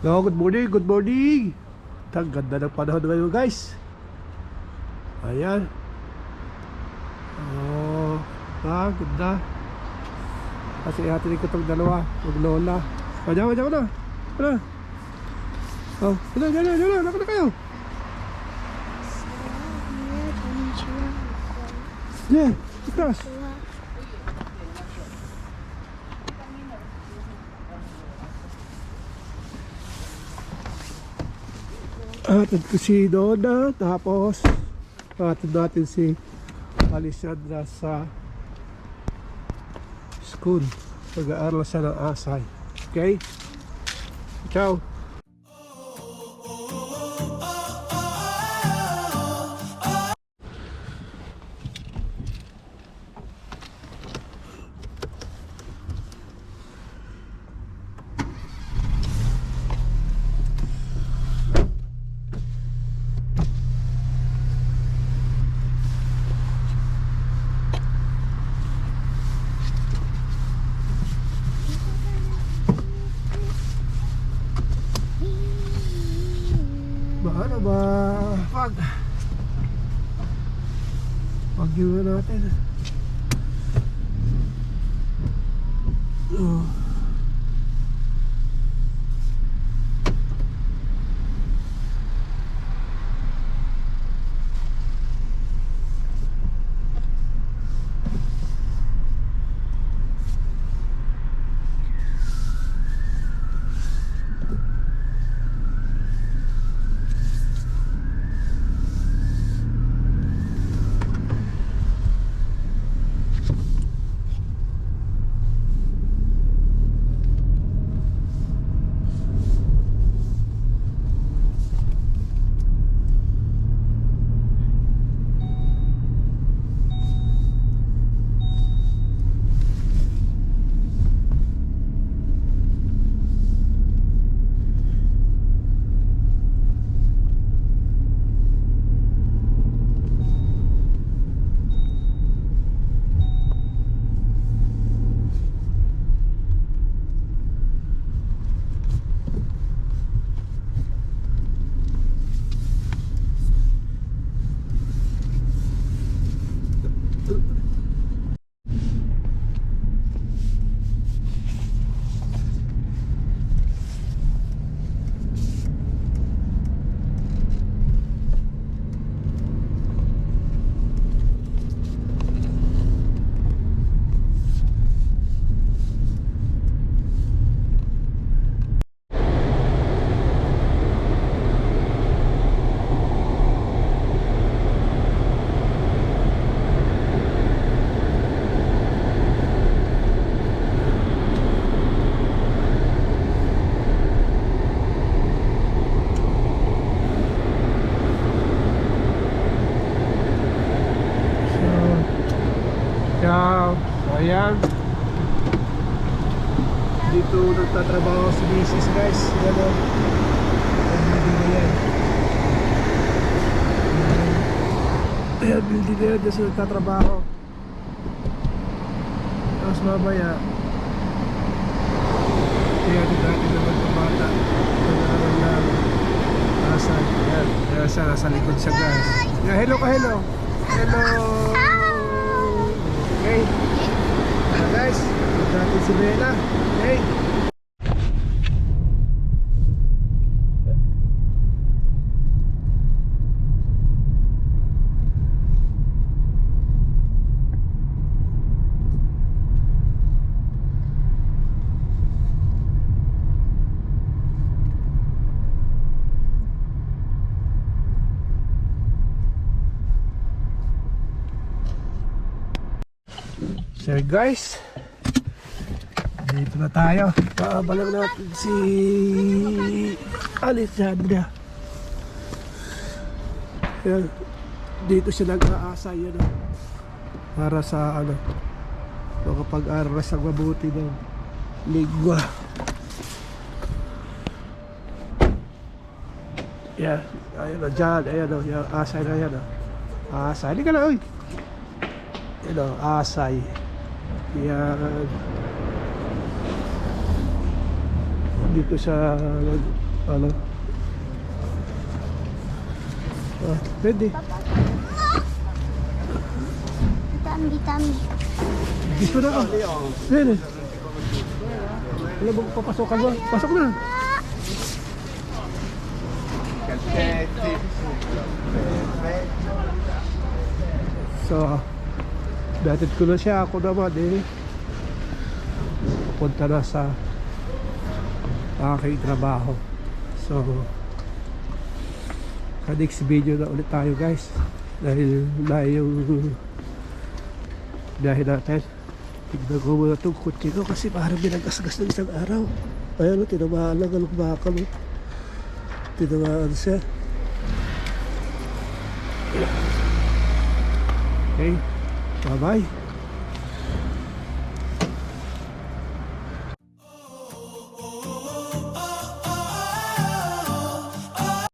No, good morning, good morning. Ang ganda ng panahon ngayon guys. Ayan. Oh, ah, ganda. Kasi hatirin ko itong dalawa, yung lola. Kanya, kanya ko na. Ano? Oh, ano, ano, ano, ano, ano, kayo? Yeah, ikas. Atid ko si Donna, tapos atid natin si Alessandra sa school. Pag-aaral siya ng asay. Okay? Ciao! Ba? Pag Pag yun natin oh. Yeah, so ayan. Dito nagtatrabaho si Mrs. guys. Yan o. Ang building na yan. Ayan, building na yan. Diyan sila nagtatrabaho. Tapos mamaya, kaya din natin naman ng bata. Nag-aaral lang. Nasa, ayan. Nasa likod siya guys. Yeah, hello ka, hello. Hello. Okay. Ayan guys, ito natin si Bella. Okay. So guys, dito na tayo. Paabalang natin si Alessandra. Yan. Dito siya nag-aasa yan. ah. Para sa ano, makapag-aral sa mabuti ng lingwa. Yan. Ayan o, dyan. Ayan o, yung asay na yan o. Asay. Hindi ka na, oy. Yan o, asay. Yan. dito sa ano? Ah, ready Dami, dami. dito na. Ka ready alam mo papasok ka ba? Pasok na. So datid ko na siya ako naman eh punta na sa aking trabaho. So sa next video na ulit tayo guys. Dahil na yung dahil natin. Tignan ko muna itong kutsi ko kasi parang binagasgas ng isang araw. Ayan o tinamaan lang ang bakal o tinamaan siya. Okay Tá.